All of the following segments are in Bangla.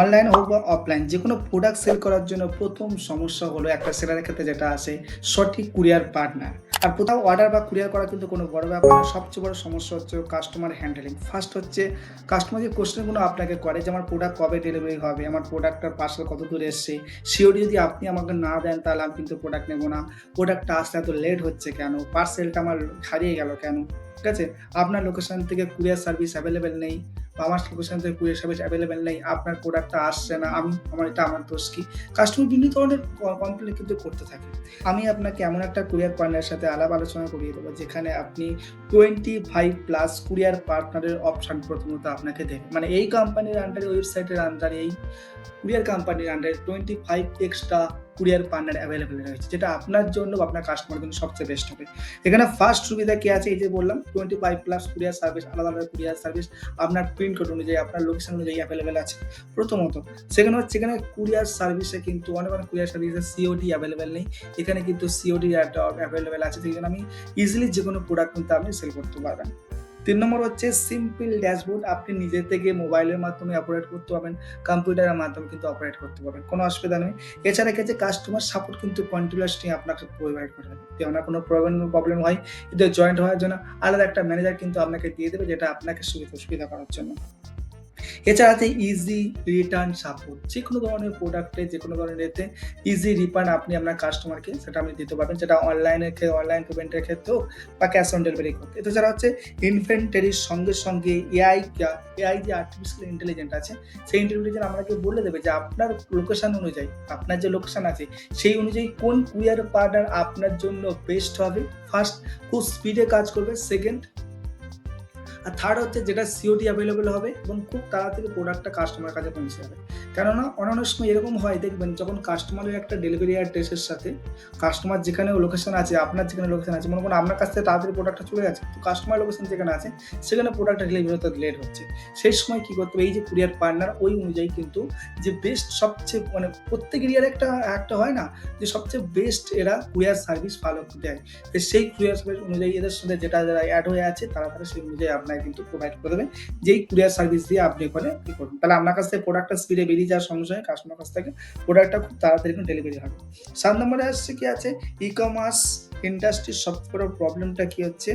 অনলাইন হোক বা অফলাইন যে কোনো প্রোডাক্ট সেল করার জন্য প্রথম সমস্যা হলো একটা সেলারের ক্ষেত্রে যেটা আসে সঠিক কুরিয়ার পার্টনার আর কোথাও অর্ডার বা কুরিয়ার করা কিন্তু কোনো বড় ব্যাপার না, সবচেয়ে বড় সমস্যা হচ্ছে কাস্টমার হ্যান্ডেলিং ফার্স্ট হচ্ছে কাস্টমার যে কোশ্চেনগুলো আপনাকে করে যে, আমার প্রোডাক্ট কবে ডেলিভারি হবে? আমার প্রোডাক্টটার পার্সেল কত দূর এসছে? সিওরি যদি আপনি আমাকে না দেন, তাহলে আমি কিন্তু প্রোডাক্ট নেব না। প্রোডাক্টটা আসতে এত লেট হচ্ছে কেন? পার্সেলটা আমার হারিয়ে গেল কেন? ঠিক আছে? আপনার লোকেশন থেকে কুরিয়ার সার্ভিস অ্যাভেলেবেল নেই। আমার লোকেশন থেকে কুরিয়ার সার্ভিস অ্যাভেলেবেল নেই, আপনার প্রোডাক্টটা আসছে না, আমি, আমার এটা আমার দোষ কি? কাস্টমার বিভিন্ন ধরনের কমপ্লেন কিন্তু করতে থাকে। আমি আপনাকে এমন একটা কুরিয়ার পার্টনারের সাথে আলাপ আলোচনা করিয়ে দেবো, যেখানে আপনি টোয়েন্টি ফাইভ প্লাস কুরিয়ার পার্টনারের অপশান প্রথমত আপনাকে দেবে। মানে এই কোম্পানির আন্ডারে ওয়েবসাইটের আন্ডারে এই কুরিয়ার কোম্পানির আন্ডারে twenty five extra courier partner available রয়েছে, যেটা আপনার জন্য আপনার কাস্টমার জন্য সবচেয়ে বেস্ট হবে। এখানে ফার্স্ট সুবিধা কি আছে? এই যে বললাম twenty five plus courier service আলাদা আলাদা কুরিয়ার সার্ভিস আপনার প্রিন্ট কোড অনুযায়ী, আপনার লোকেশন অনুযায়ী অ্যাভেলেবেল আছে। প্রথমত, সেখানে হচ্ছে এখানে কুরিয়ার সার্ভিসে কিন্তু অনেক অনেক কুরিয়ার সার্ভিসে সিওডি অ্যাভেলেবেল নেই। এখানে কিন্তু সিওডি অ্যাভেলেবেল আছে সেই জন্য আমি ইজিলি যে কোনো প্রোডাক্ট কিন্তু আপনি সেল করতে পারবেন। তিন নম্বর হচ্ছে সিম্পল ড্যাশবোর্ড আপনি নিজে থেকে মোবাইলের মাধ্যমে অপারেট করতে পারবেন কম্পিউটারের মাধ্যমে কিন্তু অপারেট করতে পারবেন, কোনো অসুবিধা নেই। এছাড়া কাছে কাস্টমার সাপোর্ট কিন্তু কন্টিনিউসলি আপনাকে প্রোভাইড করে যদি আপনার কোনো প্রবলেম প্রবলেম হয় এদের জয়েন্ট হওয়ার জন্য আলাদা একটা ম্যানেজার কিন্তু আপনাকে দিয়ে দেবে, যেটা আপনাকে সুবিধা সুবিধা করার জন্য। এছাড়া আছে ইজি রিটার্ন সাপোর্ট যে কোনো ধরনের প্রোডাক্টে যে কোনো ধরনের এতে ইজি রিফান্ড আপনি আপনার কাস্টমারকে সেটা আপনি দিতে পারবেন। সেটা অনলাইনের ক্ষেত্রে অনলাইন পেমেন্টের ক্ষেত্রে হোক বা ক্যাশ অন ডেলিভারি করতে এছাড়া হচ্ছে ইনভেন্টারির সঙ্গে সঙ্গে এআই এআই যে আর্টিফিশিয়াল ইন্টেলিজেন্ট আছে, সেই ইন্টেলিজেন্ট আপনাকে বলে দেবে যে আপনার লোকেশন অনুযায়ী, আপনার যে লোকেশন আছে, সেই অনুযায়ী কোন কুরিয়ার পার্টনার আপনার জন্য বেস্ট হবে। ফার্স্ট খুব স্পিডে কাজ করবে। সেকেন্ড আর থার্ড হচ্ছে যেটা সিওটি অ্যাভেলেবেল হবে এবং খুব তাড়াতাড়ি প্রোডাক্টটা কাস্টমার কাছে পৌঁছে যাবে। কেননা অন্যান্য সময় এরকম হয়, দেখবেন যখন কাস্টমারের একটা ডেলিভারি অ্যাড্রেসের সাথে কাস্টমার যেখানে লোকেশন আছে, আপনার যেখানে লোকেশন আছে, মনে করুন আপনার কাছ থেকে তাড়াতাড়ি প্রোডাক্টটা চলে যাচ্ছে, তো কাস্টমার লোকেশন যেখানে আছে, সেখানে প্রোডাক্টটা ডেলিভারি হতে লেট হচ্ছে। সেই সময় কী করতে হবে, এই যে কুরিয়ার পার্টনার ওই অনুযায়ী কিন্তু যে বেস্ট সবচেয়ে মানে প্রত্যেক এরিয়ার একটা একটা হয় না, যে সবচেয়ে বেস্ট এরা কুরিয়ার সার্ভিস ভালো দেয়। তো সেই কুরিয়ার সার্ভিস অনুযায়ী এদের সাথে যেটা যারা অ্যাড হয়ে আছে, তারা তারা সেই অনুযায়ী আপনাকে কিন্তু প্রোভাইড করে দেবে যেই কুরিয়ার সার্ভিস দিয়ে আপনি ওখানে ই করবেন। তাহলে আপনার কাছ থেকে প্রোডাক্টটা স্পিডে বেরিয়ে যাওয়ার সঙ্গে সঙ্গে কাস্টমার কাছ থেকে প্রোডাক্টটা খুব তাড়াতাড়ি ডেলিভারি হবে। সাত নম্বরে আসছে কি আছে? ই কমার্স ইন্ডাস্ট্রির সবচেয়ে বড় প্রবলেমটা কি হচ্ছে?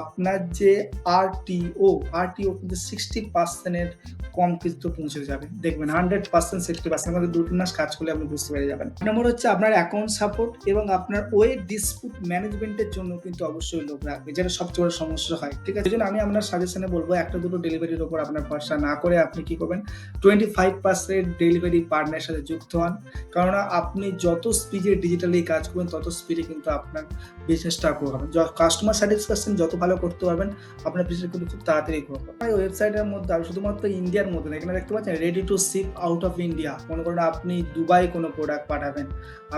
আপনার যে আরটিও আরটিও কিন্তু সিক্সটি পার্সেন্টের কম কিন্তু পৌঁছে যাবে। দেখবেন হান্ড্রেড পার্সেন্ট সিক্সটি পার্সেন্ট আমাদের দু তিন মাস কাজ করলে আপনি বুঝতে পেরে যাবেন। নম্বর হচ্ছে আপনার অ্যাকাউন্ট সাপোর্ট এবং আপনার ওয়ে ডিসপুট ম্যানেজমেন্টের জন্য কিন্তু অবশ্যই লোক রাখবে, যেটা সবচেয়ে বড় সমস্যা হয়, ঠিক আছে? জন্য আমি আপনার সাজেশনে বলব, একটা দুটো ডেলিভারির ওপর আপনার ভরসা না করে আপনি কি করবেন টোয়েন্টি ফাইভ পার্সেন্ট ডেলিভারি পার্টনারের সাথে যুক্ত হন। কেননা আপনি যত স্পিডে ডিজিটালি কাজ করবেন, তত স্পিডে কিন্তু আপনার বিজনেসটা গ্রো হবে কাস্টমার স্যাটিসফ্যাকশন যত ভালো করতে পারবেন, আপনার বিজনেস কিন্তু খুব তাড়াতাড়ি গ্রো হবে। এই ওয়েবসাইটের মধ্যে আর শুধুমাত্র ইন্ডিয়ার মধ্যে এখানে দেখতে পাচ্ছেন ready to ship out of India মনে করেন আপনি দুবাই কোনো প্রোডাক্ট পাঠাবেন,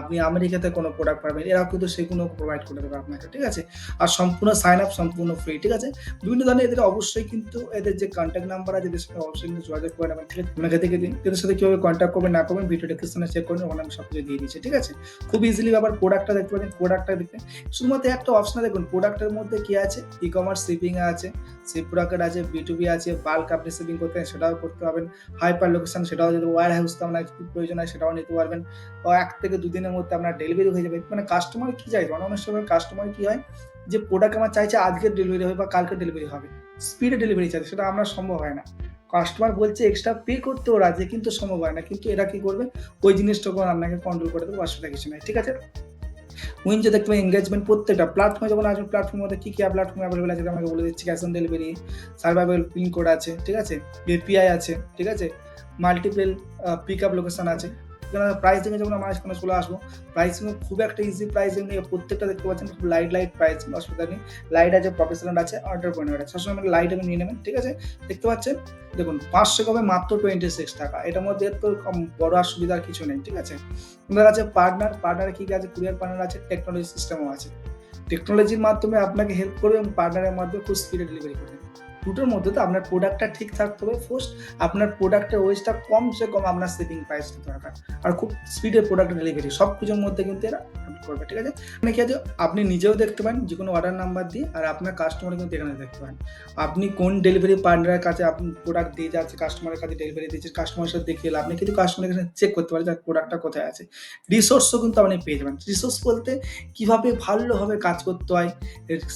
আপনি আমেরিকাতে কোনো প্রোডাক্ট পাঠাবেন, এরাও কিন্তু সেগুলো প্রোভাইড করে দেবে আপনাকে, ঠিক আছে? আর সম্পূর্ণ সাইন আপ সম্পূর্ণ ফ্রি ঠিক আছে? বিভিন্ন ধরনের এদের অবশ্যই কিন্তু এদের যে কন্ট্যাক্ট নাম্বার আছে, এদের সাথে অবশ্যই কিন্তু যোগাযোগ করে নেবেন, ঠিক আছে? আপনাকে থেকে দিন, এদের সাথে কীভাবে কন্ট্যাক্ট করবেন, না করবেন ভিডিও ডিসক্রিপশনে চেক করবেন ওখানে আমি সব কিছু দিয়ে দিচ্ছি ঠিক আছে? খুব ইজিলি আবার প্রোডাক্টটা দেখতে পাচ্ছেন প্রোডাক্টটা দেখতে শুধুমাত্র একটা অপশন দেখুন প্রোডাক্টের মধ্যে কি আছে? ই কমার্স শিপিং আছে শিপ প্রোডাক্ট আছে বিটুবি আছে বাল্ক আপনি শিপিং করতে সেটাও করতে পারবেন। হাইপার লোকেশন সেটাও যদি ওয়ার হাউস তো আপনার প্রয়োজন হয় সেটাও নিতে পারবেন। বা এক থেকে দুদিনের মধ্যে আপনার ডেলিভারি হয়ে যাবে। মানে কাস্টমার কি চাইছে অনেক অনেক সময় কাস্টমার কি হয়? যে প্রোডাক্ট আমার চাইছে আজকের ডেলিভারি হবে বা কালকে ডেলিভারি হবে। স্পিডে ডেলিভারি চাইছে, সেটা আমরা সম্ভব হয় না। কাস্টমার বলছে এক্সট্রা পে করতেও রাজি কিন্তু সম্ভব হয় না। কিন্তু এরা কি করবে? ওই জিনিসটা আপনাকে কন্ট্রোল করে দেবে, অসুবিধা কিছু নাই, ঠিক আছে? উইন যে দেখতে পাই এঙ্গেজমেন্ট প্রত্যেকটা প্ল্যাটফর্মে যখন আসবেন প্ল্যাটফর্মের মধ্যে কী কী প্ল্যাটফর্ম অ্যাভেলেবল আছে আমাকে বলে দিচ্ছি cash on delivery survival pin code আছে, ঠিক আছে? এপিআই আছে, ঠিক আছে? মাল্টিপল পিক আপ লোকেশন আছে। প্রাইসিংয়ে যখন আমরা এখানে চলে আসব প্রাইসিং খুব একটা ইজি প্রাইসিং নিয়ে প্রত্যেকটা দেখতে পাচ্ছেন খুব লাইট লাইট প্রাইসিং অসুবিধা নেই। লাইট আছে প্রফেশনাল আছে অর্ডার পয়েন্ট আছে সবসময় লাইট আমি নিয়ে নেবেন, ঠিক আছে? দেখতে পাচ্ছেন? দেখুন, পাঁচশো কবে মাত্র টোয়েন্টি সিক্স টাকা। এটার মধ্যে তো বড় আর সুবিধার কিছু নেই, ঠিক আছে? আপনার কাছে পার্টনার পার্টনার কী আছে? কুরিয়ার পার্টনার আছে টেকনোলজি সিস্টেমও আছে। টেকনোলজির মাধ্যমে আপনাকে হেল্প করবে এবং পার্টনারের মাধ্যমে খুব স্পিডে ডেলিভারি করবে। দুটোর মধ্যে তো আপনার প্রোডাক্টটা ঠিক থাকতে হবে। ফার্স্ট আপনার প্রোডাক্টের ওয়েজটা কমসে কম আপনার সেভিং প্রাইসটা দরকার। আর খুব স্পিডে প্রোডাক্ট ডেলিভারি সব কিছুর মধ্যে কিন্তু এরা করবে, ঠিক আছে? মানে কি আছে, আপনি নিজেও দেখতে পারেন, যে কোনো অর্ডার নাম্বার দিয়ে, আর আপনার কাস্টমার কিন্তু এখানে দেখতে পারেন। আপনি কোন ডেলিভারি পার্টনারের কাছে আপনি প্রোডাক্ট দিয়ে যাচ্ছে কাস্টমারের কাছে ডেলিভারি দিচ্ছে কাস্টমারের সাথে দেখিয়ে আপনি কিন্তু কাস্টমারের কাছে চেক করতে পারেন যে প্রোডাক্টটা কোথায় আছে। রিসোর্সও কিন্তু আপনি পেয়ে যাবেন। রিসোর্স বলতে কীভাবে ভালোভাবে কাজ করতে হয়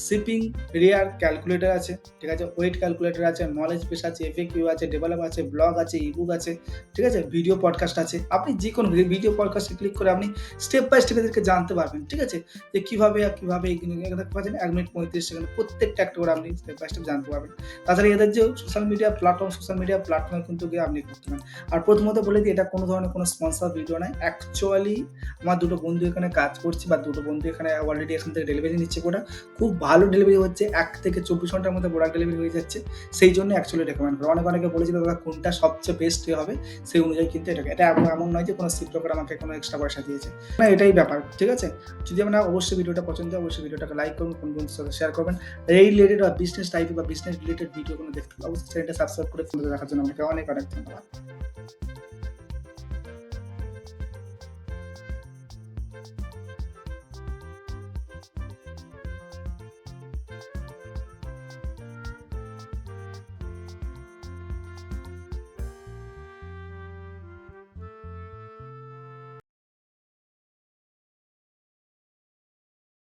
শিপিং রেয়ার ক্যালকুলেটর আছে, ঠিক আছে? ওয়েট ক্যালকুলেটর আছে নলেজ বেস আছে এফএকিউ আছে ডেভেলপ আছে ব্লগ আছে ইবুক আছে, ঠিক আছে? ভিডিও পডকাস্ট আছে। আপনি যে কোনো ভিডিও পডকাস্টে ক্লিক করে আপনি স্টেপ বাই স্টেপ এদেরকে জানতে পারবেন, ঠিক আছে? যে কীভাবে কীভাবে পাচ্ছেন, এক মিনিট পঁয়ত্রিশ সেকেন্ড প্রত্যেকটা একটা করে আপনি স্টেপ বাই স্টেপ জানতে পারবেন। তাছাড়া এদের যে social media platform social media প্ল্যাটফর্মে কিন্তু গিয়ে আপনি করতে পারেন। আর প্রথমত বলে দিই, এটা কোনো ধরনের কোনো স্পন্সর ভিডিও নয়। অ্যাকচুয়ালি আমার দুটো বন্ধু এখানে কাজ করছে বা দুটো বন্ধু এখানে অলরেডি এখান থেকে ডেলিভারি নিচ্ছে। ওটা খুব ভালো ডেলিভারি হচ্ছে। এক থেকে চব্বিশ ঘণ্টার মধ্যে প্রোডাক্ট ডেলিভারি হয়ে যাচ্ছে সেই জন্য অ্যাকচুয়ালি রেকমেন্ড করে। অনেক অনেকে বলেছিল, দাদা, কোনটা সবচেয়ে বেস্ট হবে? সেই অনুযায়ী কিন্তু এটা এটা এমন নয় যে কোনো শিক্ষকের আমাকে কোনো এক্সট্রা পয়সা দিয়েছে। না এটাই ব্যাপার, ঠিক আছে? যদি আপনার অবশ্যই ভিডিওটা পছন্দ হয়, অবশ্যই ভিডিওটাকে লাইক করুন কোন বন্ধুর সাথে শেয়ার করবেন। এই রিলেটেড বা বিজনেস টাইপ বা বিজনেস রিলেটেড ভিডিও কোনো দেখতে অবশ্যই চ্যানেলটা সাবস্ক্রাইব করে ফোনটা দেখার জন্য আমাকে অনেক অনেক ধন্যবাদ।